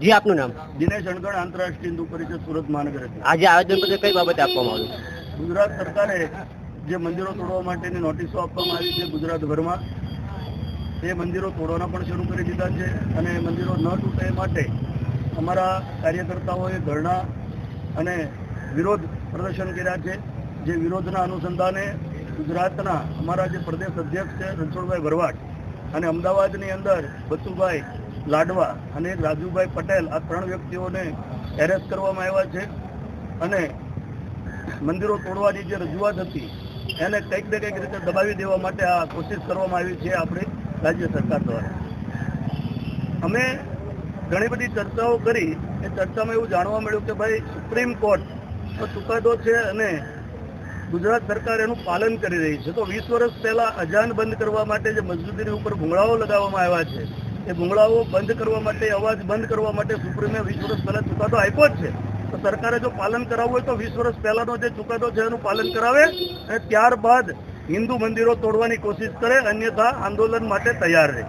જી આપનું નામ? દિનેશ અણગણ આંતરરાષ્ટ્રીય હિન્દુ પરિષદ સુરત મહાનગર આજે આવેદનપત્ર કઈ બાબતે આપવામાં આવ્યું? ગુજરાત સરકારે જે મંદિરો તોડવા માટેની નોટિસો આપવામાં આવી છે ગુજરાતભરમાં તે મંદિરો તોડવાના પણ શરૂ કરી દીધા છે અને મંદિરો ન તૂટે માટે અમારા કાર્યકર્તાઓએ ધરણા અને વિરોધ પ્રદર્શન કર્યા છે. જે વિરોધના અનુસંધાને ગુજરાતના અમારા જે પ્રદેશ અધ્યક્ષ છે રણછોડભાઈ ભરવાડ અને અમદાવાદની અંદર બચુભાઈ લાડવા અને રાજુભાઈ પટેલ આ ત્રણ વ્યક્તિઓને એરેસ્ટ કરવામાં આવ્યા છે અને મંદિરો તોડવાની જે રજૂઆત હતી, એને કંઈક ને કંઈક રીતે દબાવી દેવા માટે આ કોશિશ કરવામાં આવી છે આપણી રાજ્ય સરકાર દ્વારા. અમે ઘણી બધી ચર્ચાઓ કરી, એ ચર્ચામાં એવું જાણવા મળ્યું કે ભાઈ સુપ્રીમ કોર્ટ ચુકાદો છે અને ગુજરાત સરકાર એનું પાલન કરી રહી છે. તો વીસ વર્ષ પહેલા અજાન બંધ કરવા માટે જે મસ્જિદની ઉપર ભૂંગળાઓ લગાવવામાં આવ્યા છે એ ભૂંગળાઓ બંધ કરવા માટે, અવાજ બંધ કરવા માટે સુપ્રીમે વીસ વર્ષ પહેલા ચુકાદો આપ્યો જ છે. તો સરકારે જો પાલન કરાવવું હોય તો વીસ વર્ષ પહેલાનો જે ચુકાદો છે એનું પાલન કરાવે અને ત્યારબાદ હિન્દુ મંદિરો તોડવાની કોશિશ કરે, અન્યથા આંદોલન માટે તૈયાર રહે.